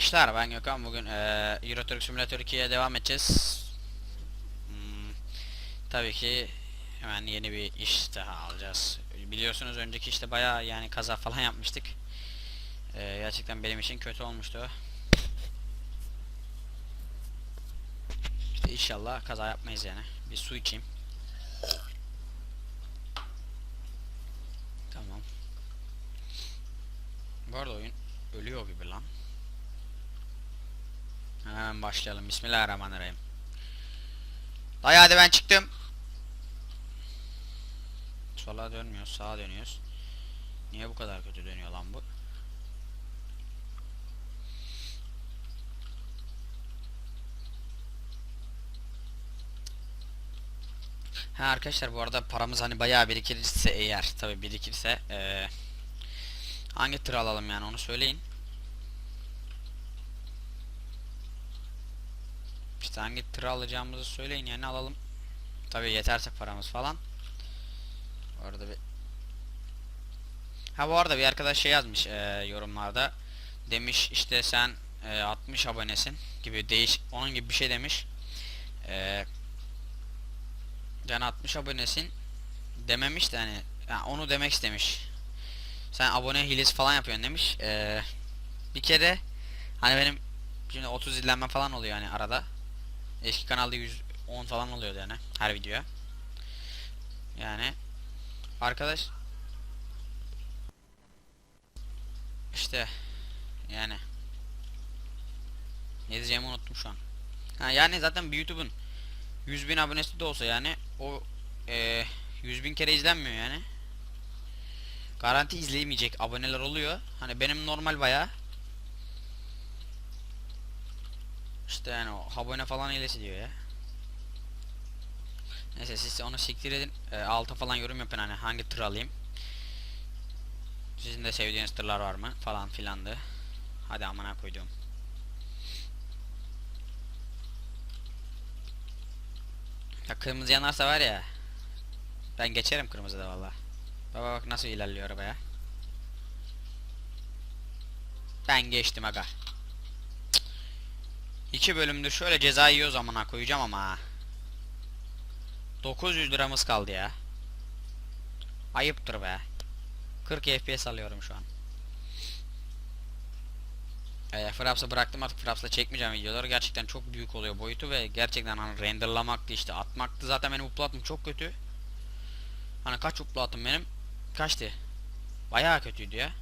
arkadaşlar ben Gökhan bugün eee Euro Truck Simulator 2'ye devam edeceğiz. Hmm, tabii ki hemen yeni bir iş daha alacağız. Biliyorsunuz önceki işte bayağı yani kaza falan yapmıştık. Eee, gerçekten benim için kötü olmuştu. İşte inşallah kaza yapmayız yani. Bir su içeyim. Tamam. Bu arada oyun ölüyor gibi lan. Hemen başlayalım. Bismillahirrahmanirrahim. Dayı hadi ben çıktım. Sola dönmüyoruz, sağa dönüyoruz. Niye bu kadar kötü dönüyor lan bu? Ha arkadaşlar bu arada paramız hani bayağı birikirse eğer tabi birikirse eee hangi tır alalım yani onu söyleyin. İşte hangi tır alacağımızı söyleyin yani alalım. Tabi yeterse paramız falan. Orada bir Ha bu arada bir arkadaş şey yazmış eee, yorumlarda. Demiş işte sen eee, 60 abonesin gibi değiş onun gibi bir şey demiş. Eee yani 60 abonesin dememiş de hani yani onu demek istemiş. Sen abone hilesi falan yapıyorsun demiş. Eee bir kere hani benim şimdi 30 izlenme falan oluyor hani arada. Eski kanalda 110 falan oluyordu yani her videoya. Yani arkadaş işte yani ne diyeceğimi unuttum şu an. Ha yani zaten YouTube'un 100 bin abonesi de olsa yani o eee 100 bin kere izlenmiyor yani. Garanti izleyemeyecek aboneler oluyor. Hani benim normal bayağı İşte yani o abone falan hilesi diyor ya. Neyse siz onu siktir edin. E, alta falan yorum yapın hani hangi tır alayım. Sizin de sevdiğiniz tırlar var mı falan filandı. Hadi amına koydum. Ya kırmızı yanarsa var ya. Ben geçerim kırmızıda valla. Baba bak nasıl ilerliyor arabaya. Ben geçtim aga. İki bölümdür şöyle ceza yiyoruz amına koyacağım ama ha. 900 liramız kaldı ya. Ayıptır be. 40 FPS alıyorum şu an. Ee, Fraps'ı bıraktım artık Fraps'la çekmeyeceğim videoları. Gerçekten çok büyük oluyor boyutu ve gerçekten hani renderlamaktı işte atmaktı. Zaten benim upload'um çok kötü. Hani kaç upload'um benim? Kaçtı? Bayağı kötüydü ya.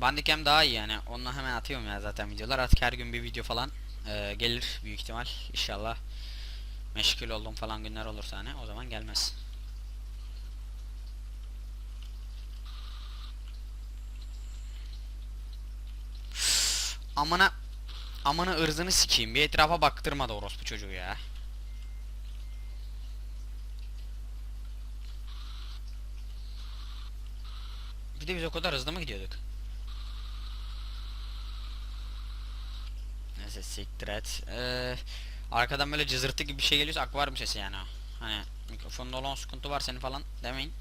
Bandicam daha iyi yani. Onunla hemen atıyorum ya zaten videolar. Artık her gün bir video falan e, gelir büyük ihtimal. İnşallah meşgul olduğum falan günler olursa hani o zaman gelmez. Amına amına ırzını sikeyim. Bir etrafa baktırmadı orospu çocuğu ya. Bir de biz o kadar hızlı mı gidiyorduk? Neyse siktir et. Ee, arkadan böyle cızırtı gibi bir şey geliyorsa akvaryum sesi yani. Hani mikrofonda olan sıkıntı var senin falan demeyin.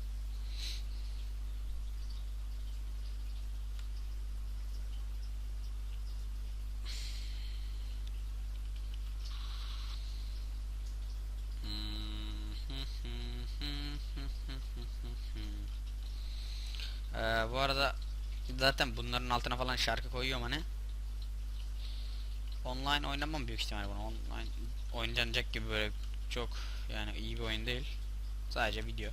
Ee, bu arada zaten bunların altına falan şarkı koyuyorum hani. Online oynamam büyük ihtimal bunu. Online oynanacak gibi böyle çok yani iyi bir oyun değil. Sadece video.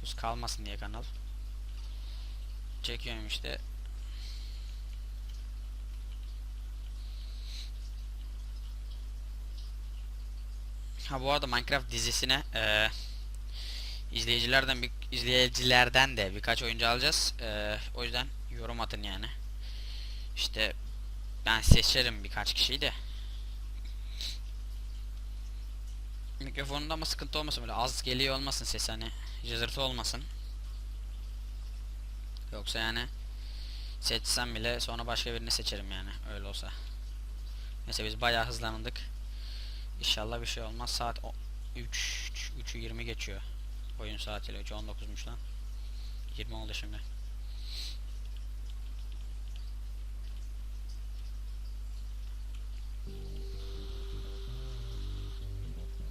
Sus kalmasın diye kanal. Çekiyorum işte. Ha bu arada Minecraft dizisine eee izleyicilerden bir izleyicilerden de birkaç oyuncu alacağız. Eee o yüzden yorum atın yani. İşte ben seçerim birkaç kişiyi de. Mikrofonunda ama sıkıntı olmasın böyle az geliyor olmasın ses hani cızırtı olmasın. Yoksa yani seçsem bile sonra başka birini seçerim yani öyle olsa. Neyse biz bayağı hızlandık. İnşallah bir şey olmaz. Saat 3 3'ü 20 geçiyor. Oyun saatiyle 3 19'muş lan. 20 oldu şimdi.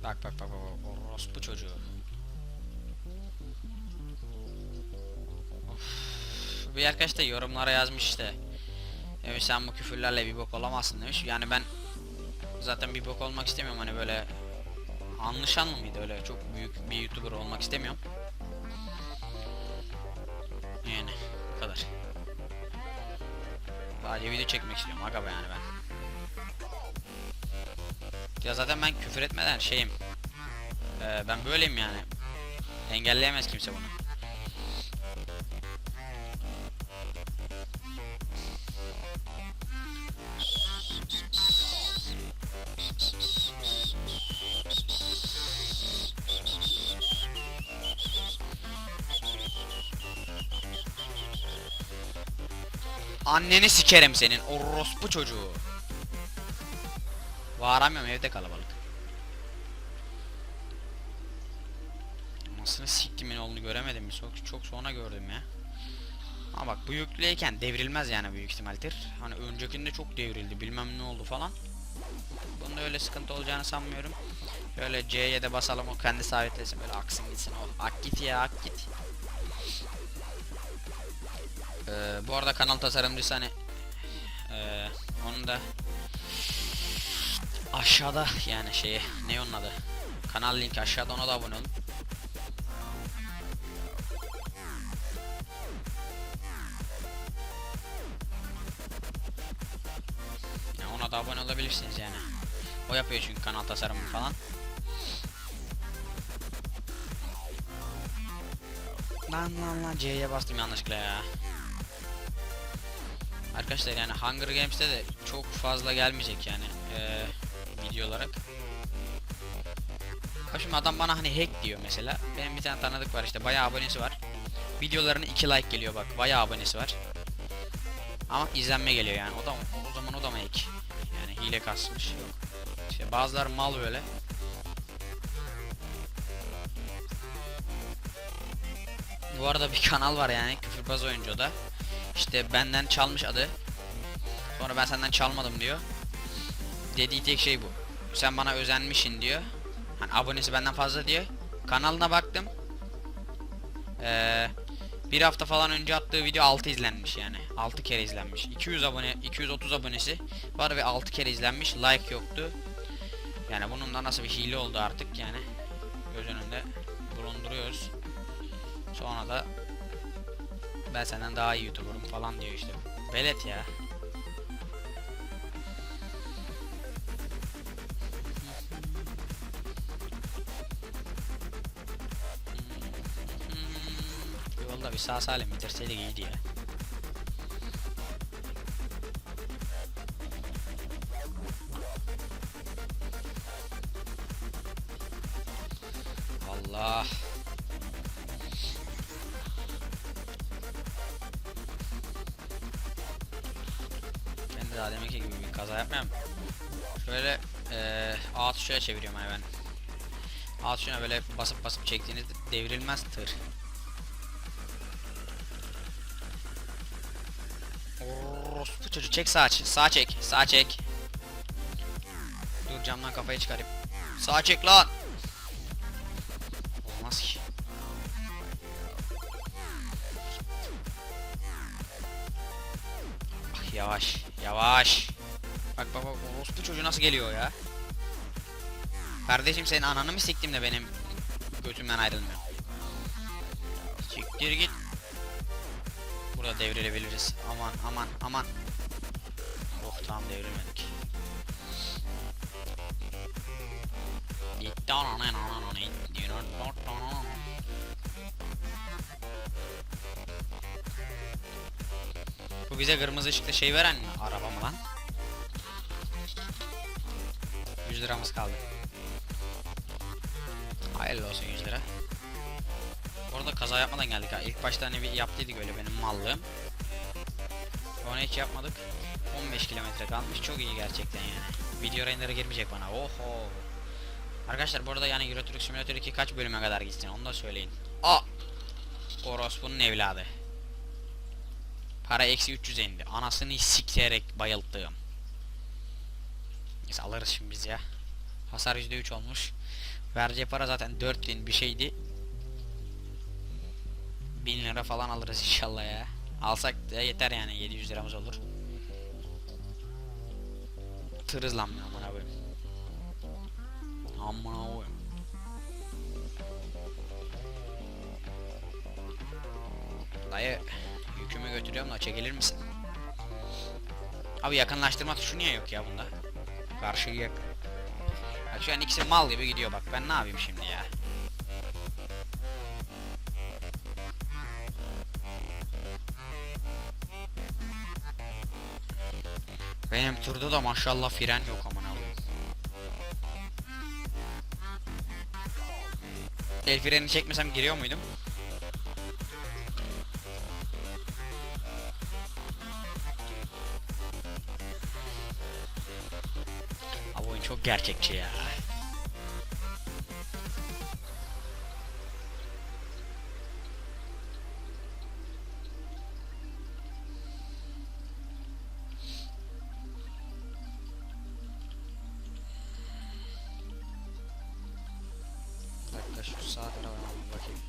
Bak bak bak bak. Orospu çocuğu. Of. Bir arkadaş da yorumlara yazmış işte. Demiş sen bu küfürlerle bir bok olamazsın demiş. Yani ben zaten bir bok olmak istemiyorum hani böyle anlaşan mı mıydı öyle çok büyük bir youtuber olmak istemiyorum. Yani bu kadar. Sadece video çekmek istiyorum aga yani ben. Ya zaten ben küfür etmeden şeyim. Ee, ben böyleyim yani. Engelleyemez kimse bunu. Anneni sikerim senin orospu çocuğu. Bağıramıyorum evde kalabalık. Anasını siktimin oğlunu göremedim? Çok, çok sonra gördüm ya. Ama bak bu yüklüyken devrilmez yani büyük ihtimaldir. Hani öncekinde çok devrildi bilmem ne oldu falan. Bunda öyle sıkıntı olacağını sanmıyorum. Şöyle C'ye de basalım o kendi sabitlesin böyle aksın gitsin o. Ak git ya ak git. Ee, bu arada kanal tasarımcısı hani ee, onun da aşağıda yani şeyi ne onun adı kanal linki aşağıda ona da abone olun. Ya ona da abone olabilirsiniz yani. O yapıyor çünkü kanal tasarımı falan. Lan lan lan C'ye bastım yanlışlıkla ya. Arkadaşlar yani Hunger Games'te de çok fazla gelmeyecek yani video olarak. Bak Şimdi adam bana hani hack diyor mesela. Benim bir tane tanıdık var işte bayağı abonesi var. Videolarına 2 like geliyor bak bayağı abonesi var. Ama izlenme geliyor yani. O da o zaman o da mı hack? Yani hile kasmış. Yok. İşte bazıları mal böyle. Bu arada bir kanal var yani küfürbaz oyuncu o da. İşte benden çalmış adı. Sonra ben senden çalmadım diyor. Dediği tek şey bu. Sen bana özenmişsin diyor. Hani abonesi benden fazla diyor. Kanalına baktım. Ee, bir hafta falan önce attığı video 6 izlenmiş yani. 6 kere izlenmiş. 200 abone, 230 abonesi var ve 6 kere izlenmiş. Like yoktu. Yani bunun da nasıl bir hile oldu artık yani. Göz önünde bulunduruyoruz. Sonra da ben senden daha iyi YouTuber'ım falan diyor işte. Velet ya. Sağ salim bitirseydik iyiydi ya. Allah. Ben de daha deminki gibi bir kaza yapmayayım. Şöyle eee A tuşuna çeviriyorum ben. A tuşuna böyle basıp basıp çektiğinizde devrilmez tır. Çocuğu çek sağa ç- sağa çek sağa çek. Dur camdan kafayı çıkarayım. Sağa çek lan. Olmaz ki. Bak yavaş yavaş. Bak bak bak orospu çocuğu nasıl geliyor ya. Kardeşim senin ananı mı siktim de benim götümden ayrılmıyor. Siktir git. Burada devrilebiliriz. Aman aman aman. Tamam devrilmedik. Bu bize kırmızı ışıkta şey veren mi? Araba mı lan? 100 liramız kaldı. Hayırlı olsun 100 lira. Orada kaza yapmadan geldik ha. İlk başta hani bir yaptıydık öyle benim mallığım. Sonra hiç yapmadık. 15 kilometre kalmış. Çok iyi gerçekten yani. Video render girmeyecek bana. Oho. Arkadaşlar bu arada yani Euro Truck Simulator 2 kaç bölüme kadar gitsin onu da söyleyin. A. Orospu'nun evladı. Para eksi 300 indi. Anasını sikerek bayılttığım. Neyse alırız şimdi biz ya. Hasar %3 olmuş. Vereceği para zaten 4000 bir şeydi. 1000 lira falan alırız inşallah ya. Alsak da yeter yani 700 liramız olur. Tırız lan ben amına koyayım. Amına koyayım. Dayı yükümü götürüyorum da çekilir misin? Abi yakınlaştırma tuşu niye yok ya bunda? Karşıyı yak. Bak şu an ikisi mal gibi gidiyor bak ben ne yapayım şimdi ya? Benim turda da maşallah fren yok aman Allah'ım. El freni çekmesem giriyor muydum? Abi oyun çok gerçekçi ya. Şu tarafa bir bakayım.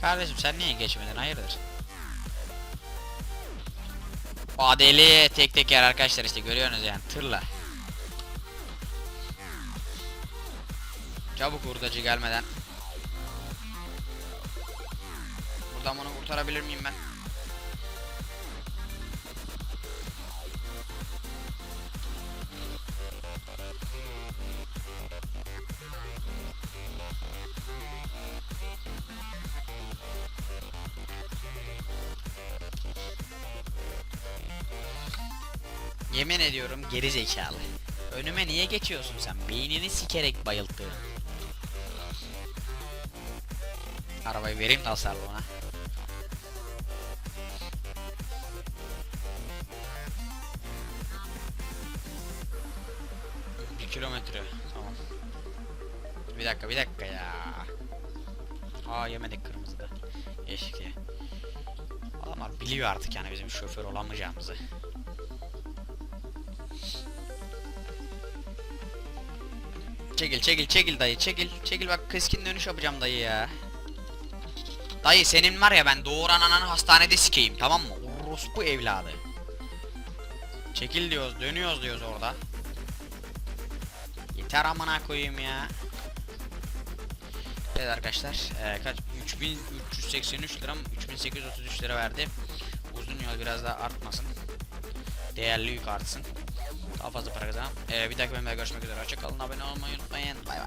Kardeşim sen niye geçmedin hayırdır? Adeli tek tek yer arkadaşlar işte görüyorsunuz yani tırla. Çabuk hurdacı gelmeden. Buradan bunu kurtarabilir miyim ben? Yemin ediyorum geri zekalı. Önüme niye geçiyorsun sen? Beynini sikerek bayılttı. Arabayı vereyim de hasarlı ona. Bir kilometre. Tamam. Bir dakika bir dakika ya. Aa yemedik kırmızıda. Yeşil ye. Adamlar biliyor artık yani bizim şoför olamayacağımızı. Çekil çekil çekil dayı çekil çekil bak keskin dönüş yapacağım dayı ya. Dayı senin var ya ben doğuran ananı hastanede sikeyim tamam mı? Orospu evladı. Çekil diyoruz dönüyoruz diyoruz orada. Yeter amına koyayım ya. Evet arkadaşlar eee, kaç 3383 lira mı 3833 lira verdi. Uzun yol biraz daha artmasın. Değerli yük artsın. Daha fazla para kazanalım. Ee, bir dahaki bölümde görüşmek üzere. Hoşçakalın. Abone olmayı unutmayın. Bay bay.